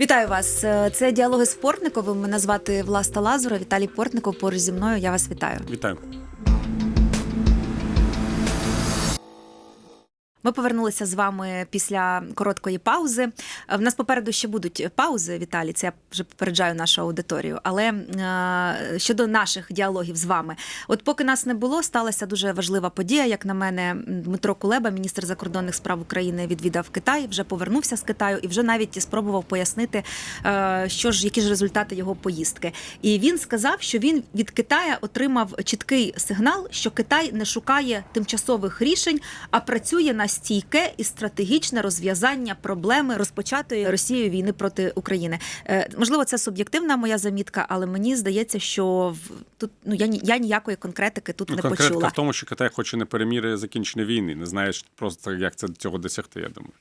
Вітаю вас. Е, Це діалоги з Портниковим. Мене звати Власта Лазура. Віталій Портников поруч зі мною. Я вас вітаю. Вітаю. Ми повернулися з вами після короткої паузи. Е, В нас попереду ще будуть паузи, Віталій. Це я вже попереджаю нашу аудиторію. Але е, щодо наших діалогів з вами, от поки нас не було, сталася дуже важлива подія. Як на мене, Дмитро Кулеба, міністр закордонних справ України, відвідав Китай, вже повернувся з Китаю і вже навіть спробував пояснити, е, що ж які ж результати його поїздки. І він сказав, що він від Китая отримав чіткий сигнал, що Китай не шукає тимчасових рішень, а працює на стійке і стратегічне розв'язання проблеми розпочатої Росією війни проти України. Е, можливо, це суб'єктивна моя замітка, але мені здається, що в тут ну я я ніякої конкретики тут Ну, не конкретика почула. в тому, що Китай хоче не переміри закінчення війни. Не знаєш просто, як це цього досягти, я думаю.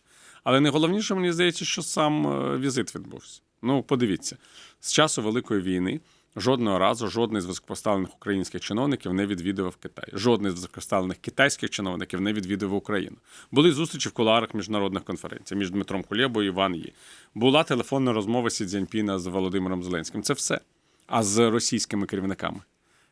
Але найголовніше, мені здається, що сам е, візит відбувся. Ну, подивіться, з часу Великої війни жодного разу жодний з високопоставлених українських чиновників не відвідував Китай. Жодний з високопоставлених китайських чиновників не відвідував Україну. Були зустрічі в кулуарах міжнародних конференцій між Дмитром Кулєбою і Іван Ї. Була телефонна розмова Сі Цзіньпіна з Володимиром Зеленським. Це все. А з російськими керівниками.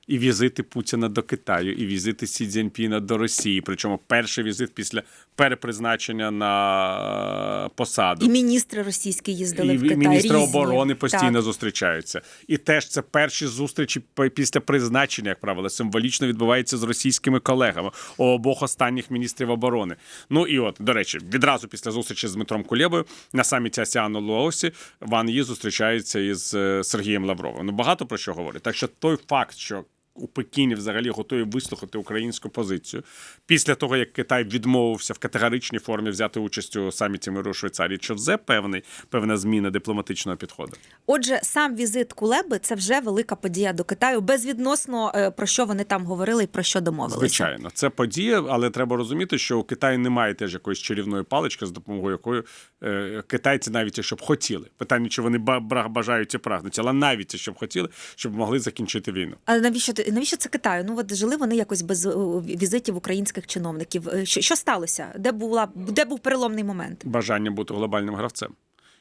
І візити Путіна до Китаю, і візити Сі Цзіньпіна до Росії. Причому перший візит після перепризначення на посаду. І міністри російські їздили І в Китай. міністри різні. оборони постійно Так. зустрічаються. І теж це перші зустрічі після призначення, як правило, символічно відбуваються з російськими колегами у обох останніх міністрів оборони. Ну і от, до речі, відразу після зустрічі з Дмитром Кулєбою на саміті Асіану Луосі Ван Ї зустрічається із е, Сергієм Лавровим. Ну багато про що говорить. Так що той факт, що у Пекіні взагалі готові вислухати українську позицію після того, як Китай відмовився в категоричній формі взяти участь у саміті миру Швейцарії, що це певний певна зміна дипломатичного підходу. Отже, сам візит Кулеби це вже велика подія до Китаю, безвідносно е, про що вони там говорили і про що домовилися. Звичайно, це подія, але треба розуміти, що у Китаї немає теж якоїсь чарівної палички, з допомогою якої е, китайці, навіть якщо б хотіли, питання, чи вони ба- бажають і прагнуть, але навіть якщо б хотіли, щоб могли закінчити війну. Але навіщо ти- навіщо це Китаю? Ну от жили вони якось без е, візитів українських чиновників. Е, Що, що сталося? Де була де був переломний момент? бажання бути глобальним гравцем.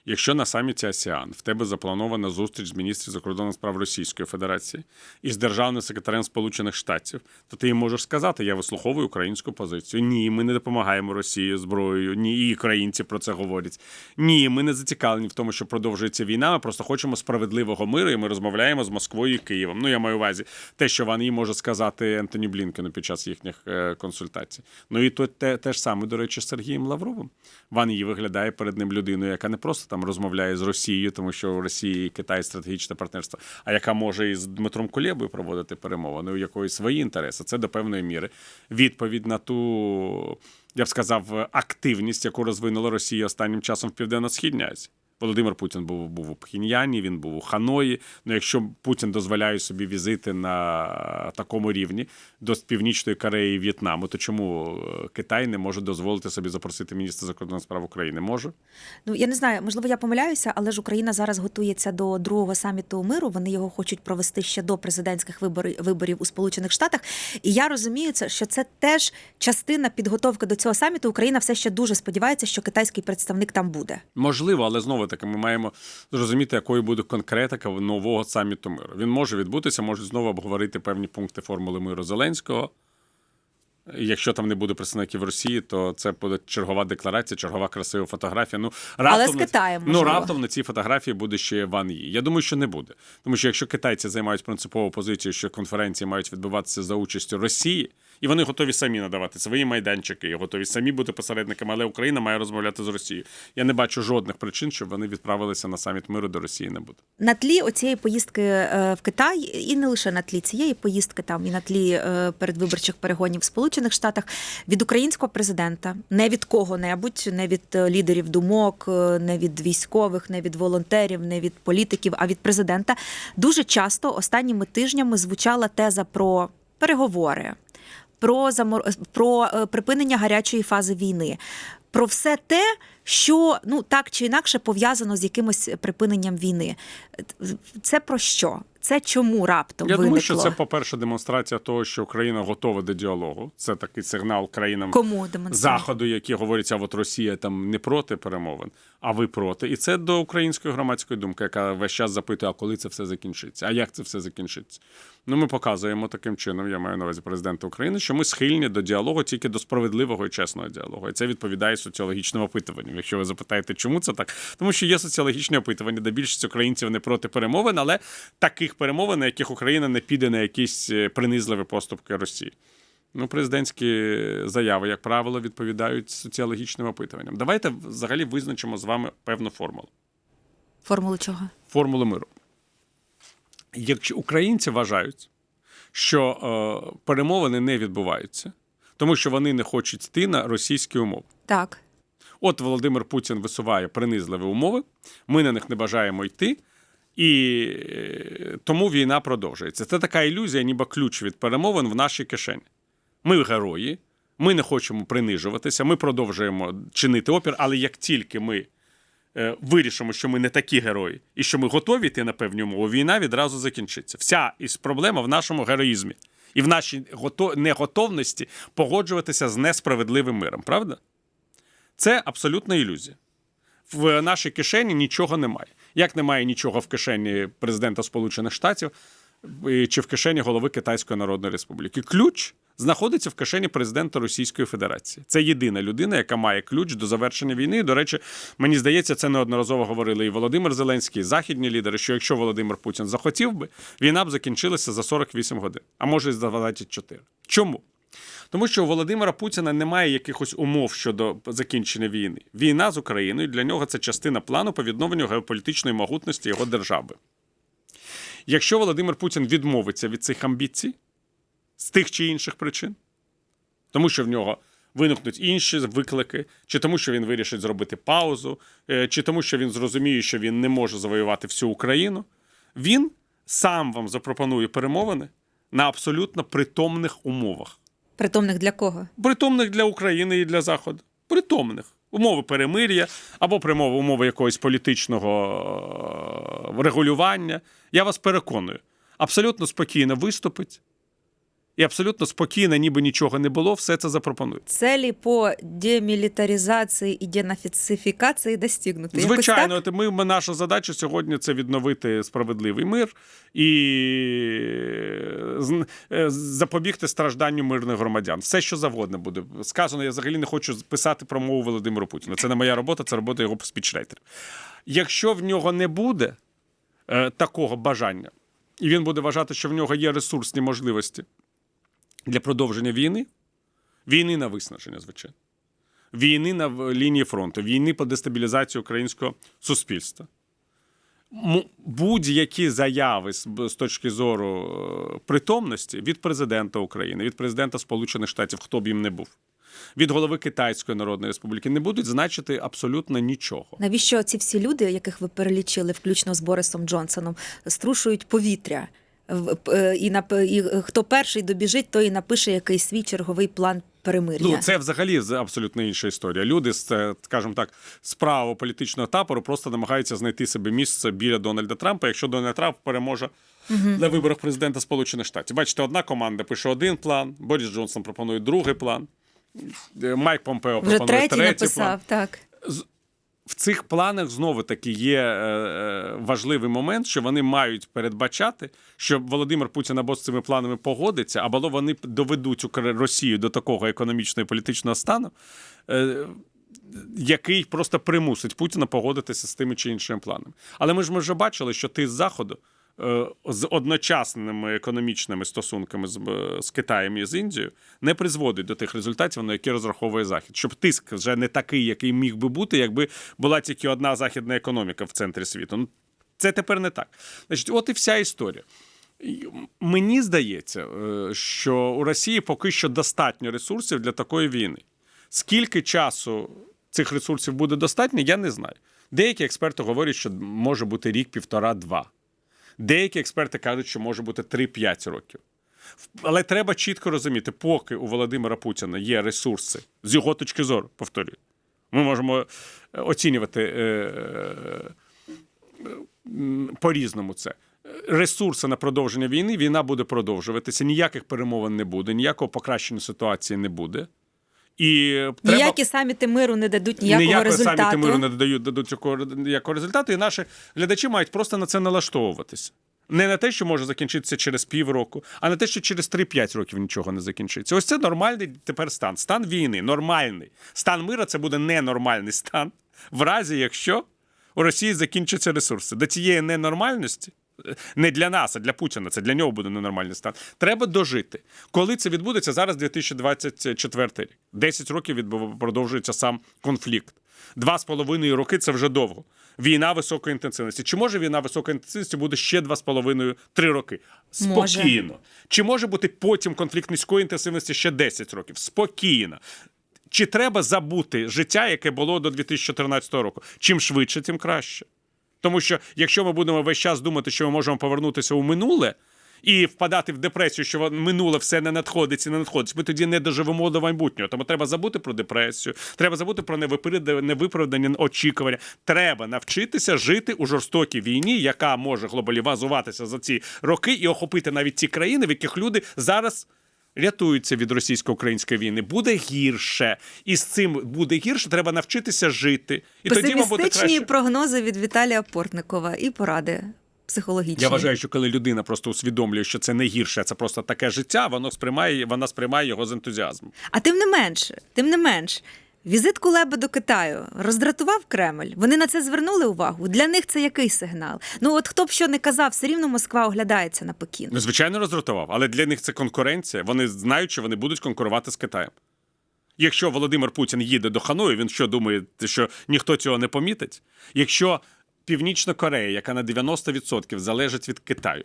Якщо на саміті АСІАН в тебе запланована зустріч з міністрів закордонних справ Російської Федерації і з державним секретарем Сполучених Штатів, то ти їм можеш сказати: я вислуховую українську позицію. Ні, ми не допомагаємо Росії зброєю. Ні, і українці про це говорять. Ні, ми не зацікавлені в тому, що продовжується війна. Ми просто хочемо справедливого миру, і ми розмовляємо з Москвою і Києвом. Ну я маю увазі те, що Ван Ї може сказати Ентоні Блінкену під час їхніх е, консультацій. Ну і то те, те ж саме, до речі, з Сергієм Лавровим. Ван Ї виглядає перед ним людиною, яка не просто там розмовляє з Росією, тому що у Росії і Китай стратегічне партнерство, а яка може і з Дмитром Кулєбою проводити перемовини, у якої свої інтереси. Це до певної міри відповідь на ту, я б сказав, активність, яку розвинула Росія останнім часом в Південно-Східній Азії. Володимир Путін був, був у Пхеньяні, він був у Ханої. Ну, якщо Путін дозволяє собі візити на такому рівні до Північної Кореї і В'єтнаму, то чому е, Китай не може дозволити собі запросити міністра закордонних справ України? Може? Ну я не знаю, можливо, я помиляюся, але ж Україна зараз готується до другого саміту миру. Вони його хочуть провести ще до президентських виборів виборів у Сполучених Штатах. І я розумію, це що це теж частина підготовки до цього саміту. Україна все ще дуже сподівається, що китайський представник там буде. Можливо, але знову таки ми маємо зрозуміти, якою буде конкретика нового саміту миру. Він може відбутися, можуть знову обговорити певні пункти формули миру Зеленського. Якщо там не буде представників Росії, то це буде чергова декларація, чергова красива фотографія. Ну раптом з на- Китаєм, ну раптом на цій фотографії буде ще Ван Ї. Я думаю, що не буде. Тому що якщо китайці займають принципову позицію, що конференції мають відбуватися за участю Росії, і вони готові самі надавати свої майданчики, готові самі бути посередниками, але Україна має розмовляти з Росією. Я не бачу жодних причин, щоб вони відправилися на саміт миру до Росії. Не буде. На тлі оцієї поїздки е, в Китай, і не лише на тлі цієї поїздки, там і на тлі е, передвиборчих перегонів в Сполучених Штатах від українського президента, не від кого-небудь, не від е, лідерів думок, не від військових, не від волонтерів, не від політиків, а від президента дуже часто останніми тижнями звучала теза про переговори. Про замор... про е, припинення гарячої фази війни, про все те, що ну так чи інакше пов'язано з якимось припиненням війни. Це про що? Це чому раптом Я виникло? думаю, що це, по-перше, демонстрація того, що Україна готова до діалогу. Це такий сигнал країнам Кому заходу, які говорять, а от Росія там не проти перемовин, а ви проти. І це до української громадської думки, яка весь час запитує, а коли це все закінчиться? А як це все закінчиться? Ну, ми показуємо таким чином, я маю на увазі президента України, що ми схильні до діалогу тільки до справедливого і чесного діалогу. І це відповідає соціологічним опитуванням. Якщо ви запитаєте, чому це так? Тому що є соціологічні опитування, де більшість українців не проти перемовин, але таких перемовин, на яких Україна не піде на якісь е, принизливі поступки Росії. Ну, президентські заяви, як правило, відповідають соціологічним опитуванням. Давайте взагалі визначимо з вами певну формулу. Формулу чого? Формулу миру. Якщо українці вважають, що е, перемовини не відбуваються, тому що вони не хочуть йти на російські умови. Так. От Володимир Путін висуває принизливі умови, ми на них не бажаємо йти, і е, тому війна продовжується. Це така ілюзія, ніби ключ від перемовин в нашій кишені. Ми герої, ми не хочемо принижуватися, ми продовжуємо чинити опір, але як тільки ми вирішимо, що ми не такі герої і що ми готові йти на певні умови, війна відразу закінчиться. Вся проблема в нашому героїзмі і в нашій неготовності погоджуватися з несправедливим миром, правда? Це абсолютна ілюзія. В нашій кишені нічого немає. Як немає нічого в кишені президента Сполучених Штатів чи в кишені голови Китайської Народної Республіки. Ключ знаходиться в кишені президента Російської Федерації. Це єдина людина, яка має ключ до завершення війни. До речі, мені здається, це неодноразово говорили і Володимир Зеленський, і західні лідери, що якщо Володимир Путін захотів би, війна б закінчилася за 48 годин, а може і за 24. Чому? Тому що у Володимира Путіна немає якихось умов щодо закінчення війни. Війна з Україною для нього це частина плану по відновленню геополітичної могутності його держави. Якщо Володимир Путін відмовиться від цих амбіцій з тих чи інших причин, тому що в нього виникнуть інші виклики, чи тому, що він вирішить зробити паузу, е, чи тому, що він зрозуміє, що він не може завоювати всю Україну, він сам вам запропонує перемовини на абсолютно притомних умовах. Притомних для кого? Притомних для України і для Заходу. Притомних. Умови перемир'я або примови умови якогось політичного е, регулювання. Я вас переконую, абсолютно спокійно виступить і абсолютно спокійно, ніби нічого не було, все це запропонує. Цілі по демілітаризації і денацифікації достигнути. Якось Звичайно, так? ми, ми- наша задача сьогодні це відновити справедливий мир і е, запобігти стражданню мирних громадян. Все, що завгодно буде сказано. Я взагалі не хочу писати про мову Володимиру Путіну. Це не моя робота, це робота його спічрейтерів. Якщо в нього не буде е, такого бажання, і він буде вважати, що в нього є ресурсні можливості для продовження війни, війни на виснаження, звичайно війни на лінії фронту, війни по дестабілізації українського суспільства. Будь-які заяви з, точки зору е, притомності від президента України, від президента Сполучених Штатів, хто б їм не був, від голови Китайської Народної Республіки, не будуть значити абсолютно нічого. Навіщо ці всі люди, яких ви перелічили, включно з Борисом Джонсоном, струшують повітря? Е, І, і е, хто перший добіжить, той і напише якийсь свій черговий план перемир'я. Ну, це взагалі абсолютно інша історія. Люди з, е, скажімо так, з правого політичного табору просто намагаються знайти собі місце біля Дональда Трампа, якщо Дональд Трамп переможе на виборах президента Сполучених Штатів. Бачите, одна команда пише один план, Борис Джонсон пропонує другий план, Майк Помпео Вже пропонує третій третій написав, план. так. В цих планах знову таки є е, е, важливий момент, що вони мають передбачати, що Володимир Путін або з цими планами погодиться, або вони доведуть Росію до такого економічного і політичного стану, е, який просто примусить Путіна погодитися з тими чи іншими планами. Але ми ж ми вже бачили, що ти з заходу. Е, З одночасними економічними стосунками з, е, з Китаєм і з Індією не призводить до тих результатів, на які розраховує Захід. Щоб тиск вже не такий, який міг би бути, якби була тільки одна західна економіка в центрі світу. Ну, це тепер не так. Значить, от і вся історія. Мені здається, е, що у Росії поки що достатньо ресурсів для такої війни. Скільки часу цих ресурсів буде достатньо, я не знаю. Деякі експерти говорять, що може бути рік, півтора, два. Деякі експерти кажуть, що може бути 3-5 років. Але треба чітко розуміти, поки у Володимира Путіна є ресурси, з його точки зору, повторюю, Ми можемо е, оцінювати е, е, по-різному це. Ресурси на продовження війни, війна буде продовжуватися, ніяких перемовин не буде, ніякого покращення ситуації не буде. І треба... Ніякі саміти миру не дадуть ніякого Ніякої результату. саміти миру не додають дадуть ніякого результату, і наші глядачі мають просто на це налаштовуватися. Не на те, що може закінчитися через півроку, а на те, що через 3-5 років нічого не закінчиться. Ось це нормальний тепер стан. Стан війни, нормальний. Стан мира це буде ненормальний стан, в разі якщо у Росії закінчаться ресурси. До цієї ненормальності. Не для нас, а для Путіна. Це для нього буде ненормальний стан. Треба дожити. Коли це відбудеться? Зараз 2024 рік. 10 років відбув- продовжується сам конфлікт. Два з половиною роки це вже довго. Війна високої інтенсивності. Чи може війна високої інтенсивності буде ще два з половиною три роки? Може. Спокійно. Чи може бути потім конфлікт низької інтенсивності ще 10 років? Спокійно. Чи треба забути життя, яке було до 2014 року? Чим швидше, тим краще. Тому що якщо ми будемо весь час думати, що ми можемо повернутися у минуле і впадати в депресію, що минуле все не надходить і не надходить, ми тоді не доживемо до майбутнього. Тому треба забути про депресію, треба забути про невиправдані очікування. Треба навчитися жити у жорстокій війні, яка може глобалізуватися за ці роки і охопити навіть ті країни, в яких люди зараз. Рятуються від російсько-української війни, буде гірше, і з цим буде гірше. Треба навчитися жити, і тоді ми буде краще. прогнози від Віталія Портникова і поради психологічні. Я вважаю, що коли людина просто усвідомлює, що це не гірше, а це просто таке життя, воно сприймає, вона сприймає його з ентузіазмом. А тим не менш, тим не менш, візит Кулеби до Китаю роздратував Кремль. Вони на це звернули увагу. Для них це який сигнал? Ну от хто б що не казав, все рівно Москва оглядається на Пекін. Ну, звичайно, роздратував, але для них це конкуренція. Вони знають, що вони будуть конкурувати з Китаєм. Якщо Володимир Путін їде до Ханую, він що думає, що ніхто цього не помітить? Якщо Північна Корея, яка на 90% залежить від Китаю,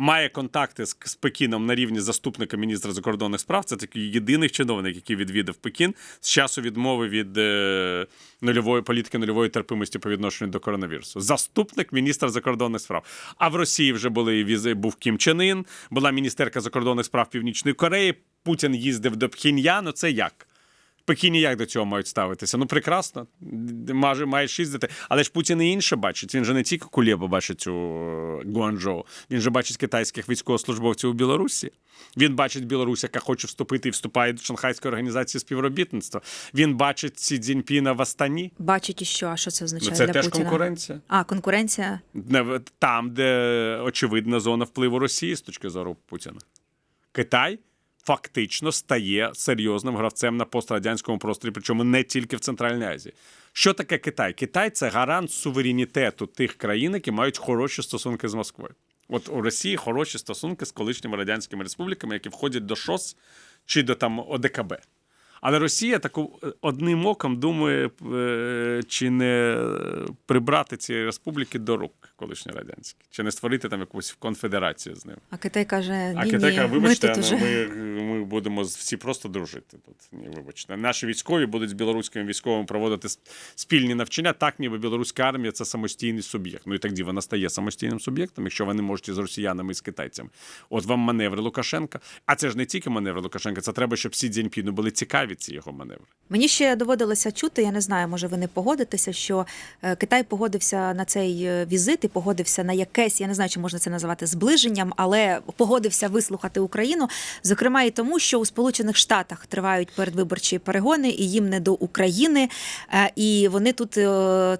має контакти з, з Пекіном на рівні заступника міністра закордонних справ, це такий єдиний чиновник, який відвідав Пекін з часу відмови від е, нульової політики нульової терпимості по відношенню до коронавірусу. Заступник міністра закордонних справ. А в Росії вже були візи, був Кім Чен Ін, була міністерка закордонних справ Північної Кореї. Путін їздив до Пхіньяну. Це як? Пекіні як до цього мають ставитися? Ну прекрасно, Маже, маєш їздити. Але ж Путін і інше бачить. Він же не тільки Кулєбу бачить у е, Гуанчжоу, він же бачить китайських військовослужбовців у Білорусі. Він бачить Білорусь, яка хоче вступити і вступає до Шанхайської організації співробітництва. Він бачить Сі Цзіньпіна в Астані. Бачить і що, а що це Ну, означає це для теж Путіна? конкуренція. А, конкуренція. Там, де очевидна зона впливу Росії з точки зору Путіна. Китай фактично стає серйозним гравцем на пострадянському просторі, причому не тільки в Центральній Азії. Що таке Китай? Китай це гарант суверенітету тих країн, які мають хороші стосунки з Москвою. От у Росії хороші стосунки з колишніми радянськими республіками, які входять до ШОС чи до там ОДКБ. Але Росія таку е, одним оком думає, е, чи не прибрати ці республіки до рук колишні радянські, чи не створити там якусь конфедерацію з ними. А Китай каже: А ні, Китай каже, ми вибачте, тут ну, уже. ми, ми будемо всі просто дружити тут. Ні, вибачте. Наші військові будуть з білоруськими військовими проводити спільні навчання, так ніби білоруська армія це самостійний суб'єкт. Ну і тоді вона стає самостійним суб'єктом, якщо вони можуть із росіянами і з китайцями. От вам маневри Лукашенка. А це ж не тільки маневри Лукашенка, це треба, щоб Сі Цзіньпіну були цікаві ці його маневри. Мені ще доводилося чути, я не знаю, може ви не погодитеся, що е, Китай погодився на цей е, візит і погодився на якесь, я не знаю, чи можна це називати зближенням, але погодився вислухати Україну. Зокрема, і тому, що у Сполучених Штатах тривають передвиборчі перегони, і їм не до України. Е, І вони тут,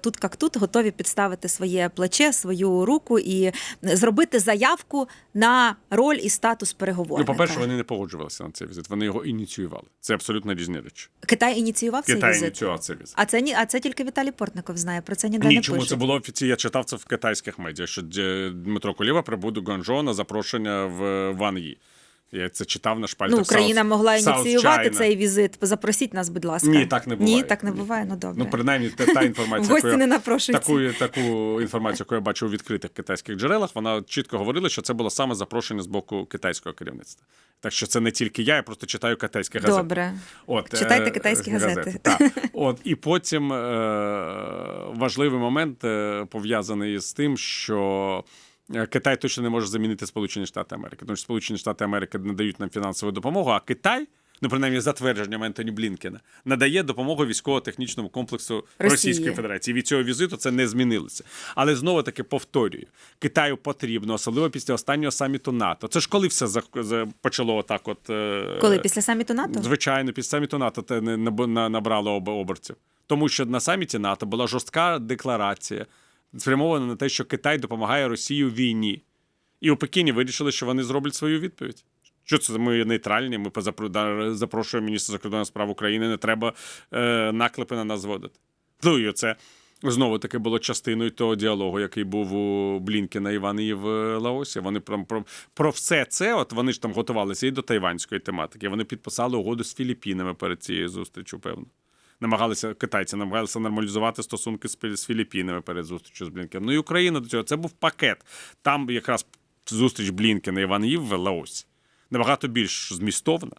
тут як тут готові підставити своє плече, свою руку і зробити заявку на роль і статус Ну, по-перше, вони не погоджувалися на цей візит. Вони його ініціювали. Це абсолютно різні речі. Китай ініціював цей Китай візит. ініціював цей візит. А це ні, а це тільки Віталій Портников знає. Про це ніде Ні, не чому пишуть. це було офіційно? Я читав це в китайських медіа, що Дмитро Кулєва прибуде Гонжо на запрошення в Ван Ї. Я це читав на шпальтах. Ну, Україна South- могла ініціювати China. цей візит. Запросіть нас, будь ласка. Ні, так не буває. Ні, так не буває. Ну добре. Ну, принаймні, та, та інформація, гості не таку, таку інформацію, яку я бачив у відкритих китайських джерелах, вона чітко говорила, що це було саме запрошення з боку китайського керівництва. Так що це не тільки я, я просто читаю китайські газети. Добре. От, Читайте е, китайські е, газети. Так. От, і потім е, важливий момент е, пов'язаний з тим, що. Е, Китай точно не може замінити Сполучені Штати Америки, тому що Сполучені Штати Америки надають нам фінансову допомогу, а Китай ну принаймні за твердженням Ентоні Блінкена, надає допомогу військово-технічному комплексу Росії. Російської Федерації. Від цього візиту це не змінилося. Але знову таки повторюю: Китаю потрібно, особливо після останнього саміту НАТО. Це ж коли все почало отак, от е, Коли після саміту НАТО? Звичайно, після саміту НАТО те набрало об- оберців. Тому що на саміті НАТО була жорстка декларація, спрямована на те, що Китай допомагає Росії у війні. І у Пекіні вирішили, що вони зроблять свою відповідь. Що це ми нейтральні? Ми запрошуємо міністра закордонних справ України. Не треба е, наклепи на нас зводити. Ну і це знову таки було частиною того діалогу, який був у Блінкена Івана і в Лаосі. Вони про, про, про все це, от вони ж там готувалися і до тайванської тематики. Вони підписали угоду з Філіппінами перед цією зустрічю, певно. Намагалися китайці намагалися нормалізувати стосунки з, Пі- з Філіппінами перед зустрічю з Блінкеном. Ну і Україна до цього це був пакет. Там якраз зустріч Блінкена і Іван Їв в Лаосі набагато більш змістовна,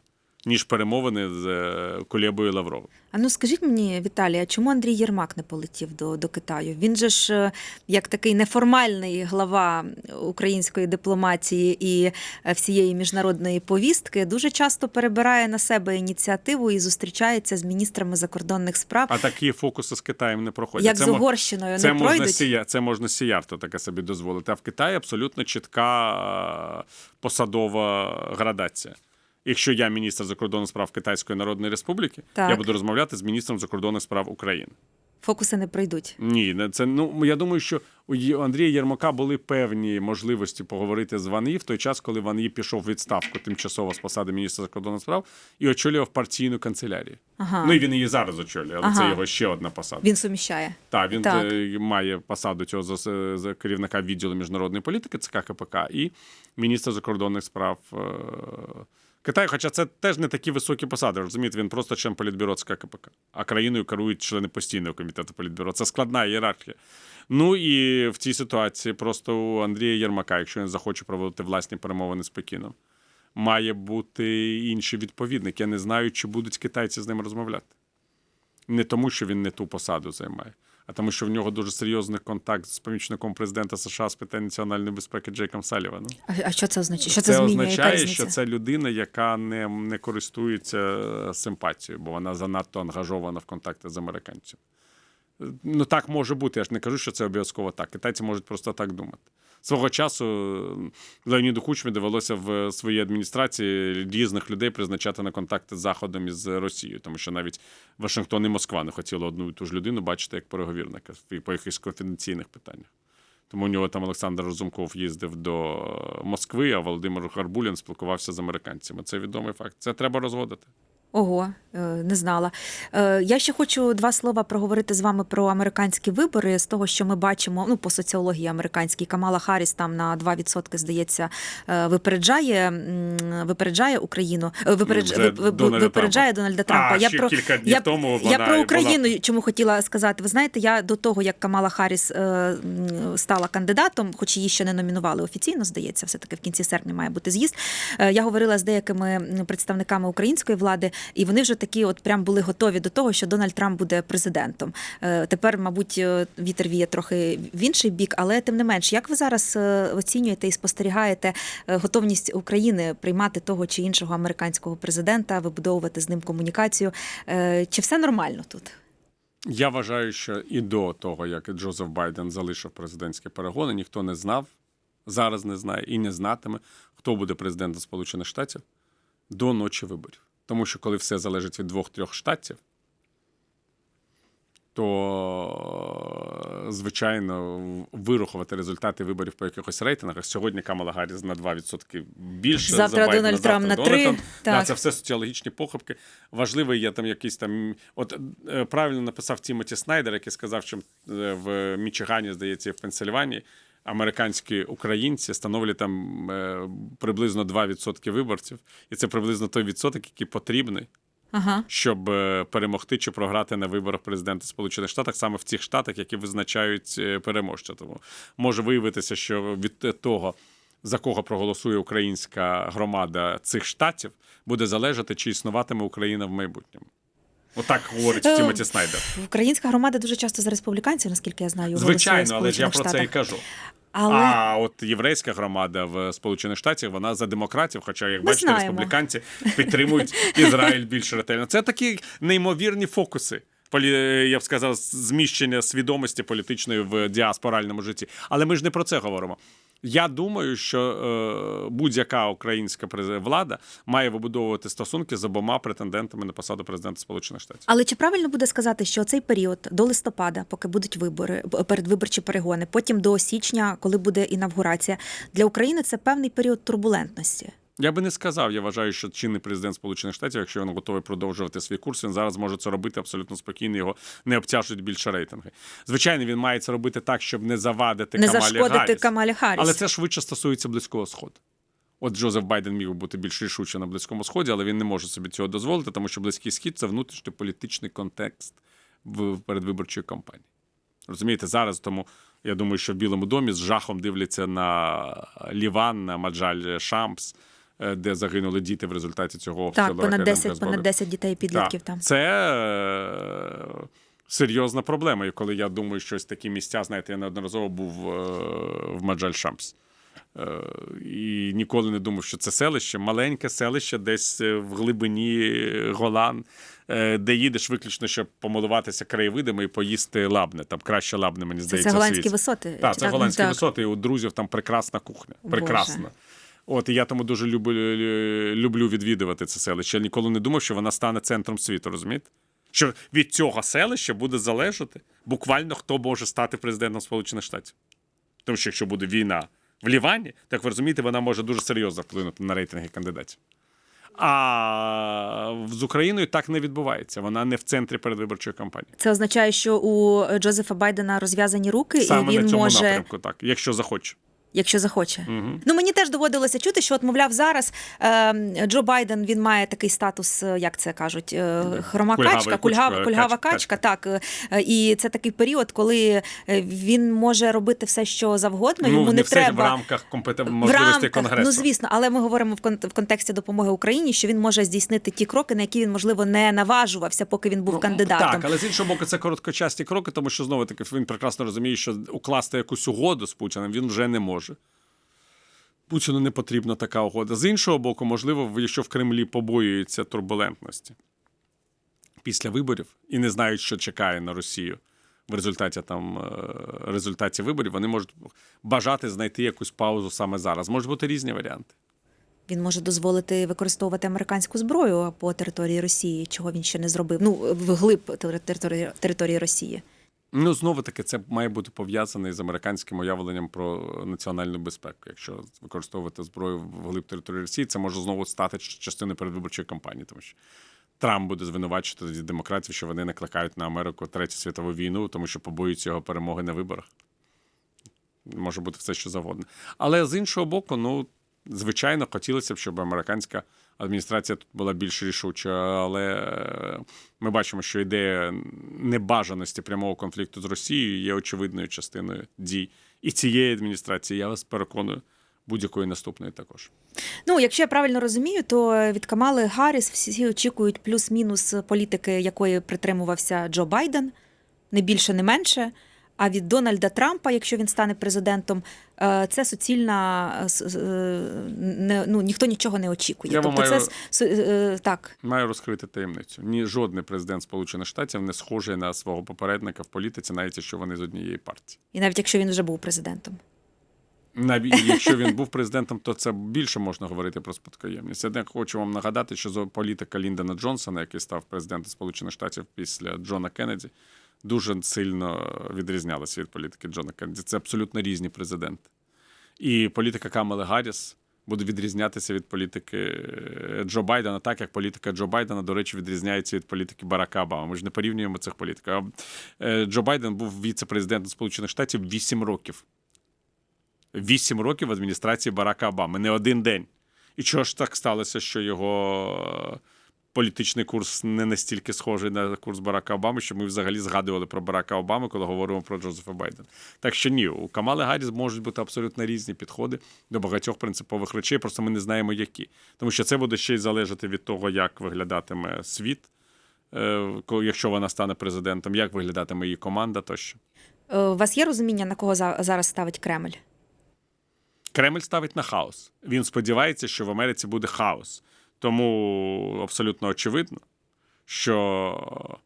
ніж перемовини з е, Кулєбою Лавровим. А ну скажіть мені, Віталія, чому Андрій Єрмак не полетів до, до Китаю? Він же ж е, як такий неформальний глава української дипломатії і е, всієї міжнародної повістки дуже часто перебирає на себе ініціативу і зустрічається з міністрами закордонних справ. А такі фокуси з Китаєм не проходять. як Це з Угорщиною Це не можна, пройдуть? сія, це можна сіярто таке собі дозволити. А в Китаї абсолютно чітка посадова градація. Якщо я міністр закордонних справ Китайської Народної Республіки, Так. я буду розмовляти з міністром закордонних справ України. Фокуси не пройдуть. Ні, не- це ну я думаю, що у Андрія Єрмака були певні можливості поговорити з Ван Ї в той час, коли Ван Ї пішов у відставку тимчасово з посади міністра закордонних справ і очолював партійну канцелярію. Ага. Ну і він її зараз очолює, але це його ще одна посада. Він суміщає. Так, він Так. е, має посаду цього за, за керівника відділу міжнародної політики ЦК КПК і міністра закордонних справ е, Китаю. Хоча це теж не такі високі посади. Розумієте, він просто член політбюро ЦК КПК, а країною керують члени постійного комітету політбюро. Це складна ієрархія. Ну і в цій ситуації просто у Андрія Єрмака, якщо він захоче проводити власні перемовини з Пекіном, має бути інший відповідник. Я не знаю, чи будуть китайці з ним розмовляти. Не тому, що він не ту посаду займає, тому, що в нього дуже серйозний контакт з помічником президента США з питань національної безпеки Джейком Саліваном. А, а що це означає? Що це, Це змінює? Означає, що це людина, яка не, не користується е, симпатією, бо вона занадто ангажована в контакти з американцями. Ну так може бути. Я ж не кажу, що це обов'язково так. Китайці можуть просто так думати. Свого часу Леоніду Кучмі довелося в своїй адміністрації різних людей призначати на контакти з Заходом і з Росією, тому що навіть Вашингтон і Москва не хотіли одну і ту ж людину бачити як переговірника по якихось конфіденційних питаннях. Тому у нього там Олександр Розумков їздив до Москви, а Володимир Гарбулін спілкувався з американцями. Це відомий факт. Це треба розводити. Ого, не знала. Е, Я ще хочу два слова проговорити з вами про американські вибори. З того, що ми бачимо, ну по соціології американській, Камала Харріс там на 2%, здається, е, випереджає, випереджає Україну. е, Випередж, Дональда випереджає Трампа. Дональда Трампа. А, ще кілька днів я, тому я про Україну була- чому хотіла сказати. Ви знаєте, я до того, як Камала Харріс е, стала кандидатом, хоч її ще не номінували офіційно, здається, все таки в кінці серпня має бути з'їзд. е, Я говорила з деякими представниками української влади, і вони вже такі, от прям були готові до того, що Дональд Трамп буде президентом. Е, Тепер, мабуть, е, вітер віє трохи в інший бік, але тим не менш, як ви зараз е, оцінюєте і спостерігаєте готовність України приймати того чи іншого американського президента, вибудовувати з ним комунікацію? Чи все нормально тут? Я вважаю, що і до того, як Джозеф Байден залишив президентські перегони, ніхто не знав, зараз не знає і не знатиме, хто буде президентом Сполучених Штатів до ночі виборів. Тому що коли все залежить від двох-трьох штатів, то, звичайно, вирахувати результати виборів по якихось рейтингах. Сьогодні Камала Гарріс на 2% більше. Завтра за Байдена, Дональд Трамп на три. Дональд Трамп. Да, це все соціологічні похибки. Важливий є там якийсь там. От е, правильно написав Тімоті Снайдер, який сказав, що е, в Мічигані, здається, і в Пенсильванії. Американські українці становлять там е, приблизно 2% виборців, і це приблизно той відсоток, який потрібний, Ага. щоб е, перемогти чи програти на виборах президента Сполучених Штатів, саме в цих штатах, які визначають е, переможця. Тому може виявитися, що від того, за кого проголосує українська громада цих штатів, буде залежати, чи існуватиме Україна в майбутньому. Отак говорить Е, Тімоті Снайдер. Українська громада дуже часто за республіканців, наскільки я знаю. Звичайно, але ж я про це і кажу. Але А от єврейська громада в Сполучених Штатах вона за демократів, хоча, як Ми бачите, знаємо. республіканці підтримують Ізраїль більш ретельно. Це такі неймовірні фокуси. Полі, я б сказав, зміщення свідомості політичної в діаспоральному житті. Але ми ж не про це говоримо. Я думаю, що е, будь-яка українська влада має вибудовувати стосунки з обома претендентами на посаду президента Сполучених Штатів. Але чи правильно буде сказати, що цей період до листопада, поки будуть вибори, передвиборчі перегони, потім до січня, коли буде інавгурація, для України це певний період турбулентності? Я би не сказав. Я вважаю, що чинний президент Сполучених Штатів, якщо він готовий продовжувати свій курс, він зараз може це робити абсолютно спокійно. Його не обтяжують більше рейтинги. Звичайно, він має це робити так, щоб не завадити Не Камалі зашкодити Гарріс. Камалі Харріс. Але це швидше стосується близького сходу. От Джозеф Байден міг бути більш рішуче на близькому сході, але він не може собі цього дозволити, тому що близький схід це внутрішньополітичний контекст в передвиборчої кампанії. Розумієте, зараз тому я думаю, що в Білому домі з жахом дивляться на Ліван, на Маджаль Шампс, е, де загинули діти в результаті цього так, понад ракетами 10, понад 10 дітей підлітків Так. там. Це е, серйозна проблема. І коли я думаю, що ось такі місця, знаєте, я неодноразово був е, в Маджаль Шамс. Е, І ніколи не думав, що це селище, маленьке селище, десь е, в глибині Голан, е, де їдеш виключно, щоб помилуватися краєвидами і поїсти лабне. Там краще лабне, мені здається. це голландські висоти. Так, це голландські так. висоти, і у друзів там прекрасна кухня. Боже. От і я тому дуже люблю, люблю відвідувати це селище. Я ніколи не думав, що вона стане центром світу, розумієте? Що від цього селища буде залежати буквально хто може стати президентом Сполучених Штатів. Тому що якщо буде війна в Лівані, так ви розумієте, вона може дуже серйозно вплинути на рейтинги кандидатів. А з Україною так не відбувається. Вона не в центрі передвиборчої кампанії. Це означає, що у Джозефа Байдена розв'язані руки, Саме і він на цьому може, напрямку, так, якщо захоче. Якщо захоче. Угу. Ну мені теж доводилося чути, що от, мовляв, зараз е, Джо Байден він має такий статус, е, як це кажуть, е, хрома качка, кульгава, кульгава качка, качка. Так е, і це такий період, коли е, він може робити все, що завгодно. Ну, йому не не, все треба в рамках компетен... в можливостей рамках, Конгресу. ну звісно, але ми говоримо в кон- в контексті допомоги Україні, що він може здійснити ті кроки, на які він можливо не наважувався, поки він був кандидатом. Ну, Так, але з іншого боку, це короткочасні кроки, тому що знову таки він прекрасно розуміє, що укласти якусь угоду з Путіним він вже не може. Путіну не потрібна така угода. З іншого боку, можливо, якщо в Кремлі побоюються турбулентності після виборів і не знають, що чекає на Росію в результаті там е, результаті виборів, вони можуть бажати знайти якусь паузу саме зараз. Можуть бути різні варіанти. Він може дозволити використовувати американську зброю по території Росії, чого він ще не зробив. Ну вглиб території, території Росії. Ну, знову таки, це має бути пов'язане з американським уявленням про національну безпеку. Якщо використовувати зброю в глиб території Росії, це може знову стати частиною передвиборчої кампанії, тому що Трамп буде звинувачувати демократів, що вони накликають на Америку третю світову війну, тому що побоюються його перемоги на виборах. Може бути все, що завгодно. Але з іншого боку, ну, звичайно, хотілося б, щоб американська адміністрація тут була більш рішуча, але е, ми бачимо, що ідея небажаності прямого конфлікту з Росією є очевидною частиною дій і цієї адміністрації. Я вас переконую, будь-якої наступної також. Ну, якщо я правильно розумію, то від Камали Гарріс всі очікують плюс-мінус політики, якої притримувався Джо Байден, не більше, не менше. А від Дональда Трампа, якщо він стане президентом, е, це суцільна е, е, ну, ніхто нічого не очікує. Я тобто, маю- це так. Маю розкрити таємницю. Ні жодний президент Сполучених Штатів не схожий на свого попередника в політиці, навіть якщо вони з однієї партії. І навіть якщо він вже був президентом. Навіть якщо він був президентом, то це більше можна говорити про спадкоємність. Я хочу вам нагадати, що політика Ліндона Джонсона, який став президентом Сполучених Штатів після Джона Кеннеді, дуже сильно відрізнялася від політики Джона Кеннеді. Це абсолютно різні президенти. І політика Камали Гарріс буде відрізнятися від політики е, Джо Байдена, так як політика Джо Байдена, до речі, відрізняється від політики Барака Обами. Ми ж не порівнюємо цих політиків. Е, Джо Байден був віце-президентом Сполучених Штатів 8 років. Вісім років в адміністрації Барака Обами, не один день. І чого ж так сталося, що його політичний курс не настільки схожий на курс Барака Обами, що ми взагалі згадували про Барака Обами, коли говоримо про Джозефа Байдена. Так що ні, у Камали Гарріс можуть бути абсолютно різні підходи до багатьох принципових речей, просто ми не знаємо, які. Тому що це буде ще й залежати від того, як виглядатиме світ, е, якщо вона стане президентом, як виглядатиме її команда тощо. Е, У вас є розуміння, на кого за- зараз ставить Кремль? Кремль ставить на хаос. Він сподівається, що в Америці буде хаос. Тому абсолютно очевидно, що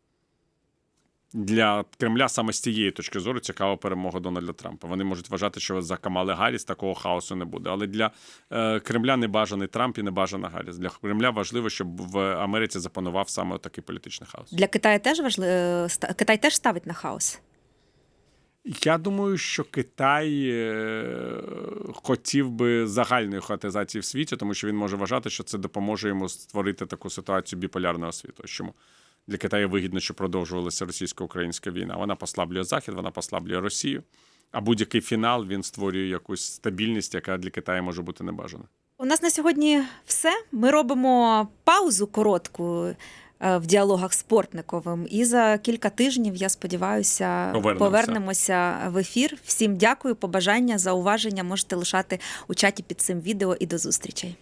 для Кремля саме з цієї точки зору цікава перемога Дональда Трампа. Вони можуть вважати, що за Камали Гарріс такого хаосу не буде. Але для е, Кремля не бажаний Трамп і не бажана Гарріс. Для Кремля важливо, щоб в Америці запанував саме такий політичний хаос. Для Китаю теж важливо Китай теж ставить на хаос. Я думаю, що Китай е, хотів би загальної хаотизації в світі, тому що він може вважати, що це допоможе йому створити таку ситуацію біполярного світу. Чому для Китаю вигідно, що продовжувалася російсько-українська війна. Вона послаблює Захід, вона послаблює Росію. А будь-який фінал він створює якусь стабільність, яка для Китаю може бути небажана. У нас на сьогодні все. Ми робимо паузу коротку в діалогах з Портниковим. І за кілька тижнів, я сподіваюся, Повернемося. повернемося в ефір. Всім дякую, побажання, зауваження можете лишати у чаті під цим відео і до зустрічей.